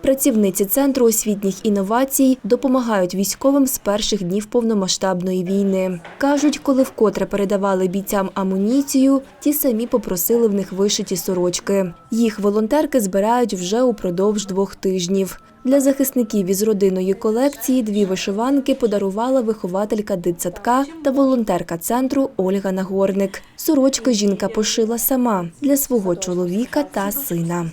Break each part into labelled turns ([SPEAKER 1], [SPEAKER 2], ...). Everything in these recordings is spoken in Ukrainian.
[SPEAKER 1] Працівниці центру освітніх інновацій допомагають військовим з перших днів повномасштабної війни. Кажуть, коли вкотре передавали бійцям амуніцію, ті самі попросили в них вишиті сорочки. Їх волонтерки збирають вже упродовж двох тижнів. Для захисників із родинної колекції дві вишиванки подарувала вихователька дитсадка та волонтерка центру Ольга Нагорник. Сорочки жінка пошила сама для свого чоловіка та сина.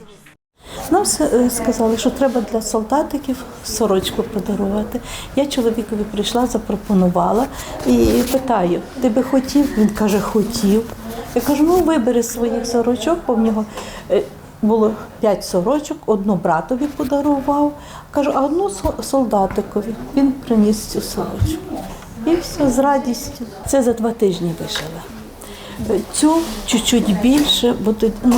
[SPEAKER 2] Нам е, сказали, що треба для солдатиків сорочку подарувати. Я чоловікові прийшла, запропонувала і питаю: ти би хотів? Він каже, хотів. Я кажу, ну вибери своїх сорочок, бо в нього е, було п'ять сорочок, одну братові подарував. Кажу, а одну солдатикові. Він приніс цю сорочку. І все з радістю. Це за два тижні вишила. Е, Цю чуть-чуть більше, бо ну,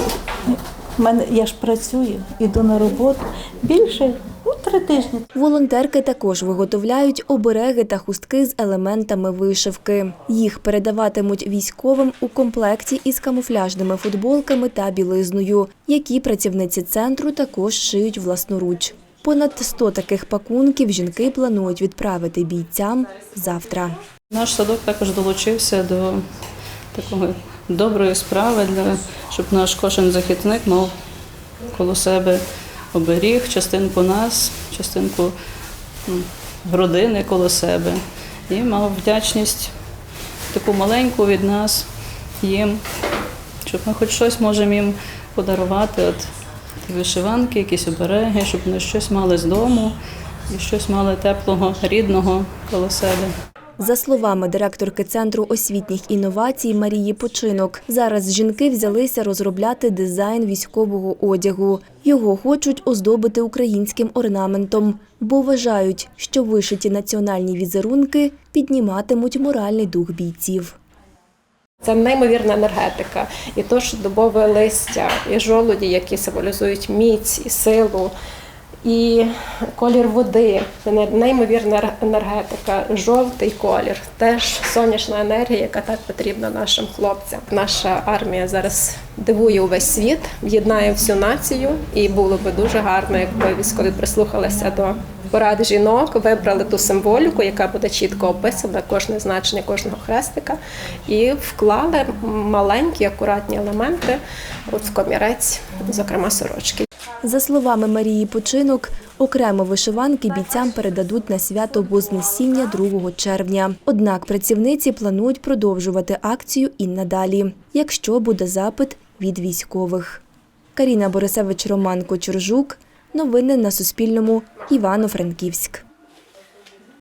[SPEAKER 2] мене я ж працюю, іду на роботу. Більше ну, три тижні.
[SPEAKER 1] Волонтерки також виготовляють обереги та хустки з елементами вишивки. Їх передаватимуть військовим у комплекті із камуфляжними футболками та білизною, які працівниці центру також шиють власноруч. Понад 100 таких пакунків жінки планують відправити бійцям завтра.
[SPEAKER 3] Наш садок також долучився до такої доброї справи, для, щоб наш кожен захисник мав коло себе оберіг, частинку нас, частинку м, родини коло себе. І мав вдячність таку маленьку від нас їм, щоб ми хоч щось можемо їм подарувати. От вишиванки, якісь обереги, щоб вони щось мали з дому і щось мали теплого, рідного коло себе.
[SPEAKER 1] За словами директорки центру освітніх інновацій Марії Починок, зараз жінки взялися розробляти дизайн військового одягу. Його хочуть оздобити українським орнаментом, бо вважають, що вишиті національні візерунки підніматимуть моральний дух бійців.
[SPEAKER 4] Це неймовірна енергетика, і то ж дубове листя, і жолуді, які символізують міць і силу, і колір води. Неймовірна енергетика, жовтий колір, теж сонячна енергія, яка так потрібна нашим хлопцям. Наша армія зараз дивує увесь світ, єднає всю націю, і було би дуже гарно, якби військові прислухалися до порад жінок, вибрали ту символіку, яка буде чітко описана, кожне значення кожного хрестика, і вклали маленькі акуратні елементи от в комірець, зокрема сорочки.
[SPEAKER 1] За словами Марії Починок, окремо вишиванки бійцям передадуть на свято Вознесіння 2 червня. Однак працівниці планують продовжувати акцію і надалі, якщо буде запит від військових. Каріна Борисевич, Роман Кочержук. Новини на Суспільному. Івано-Франківськ.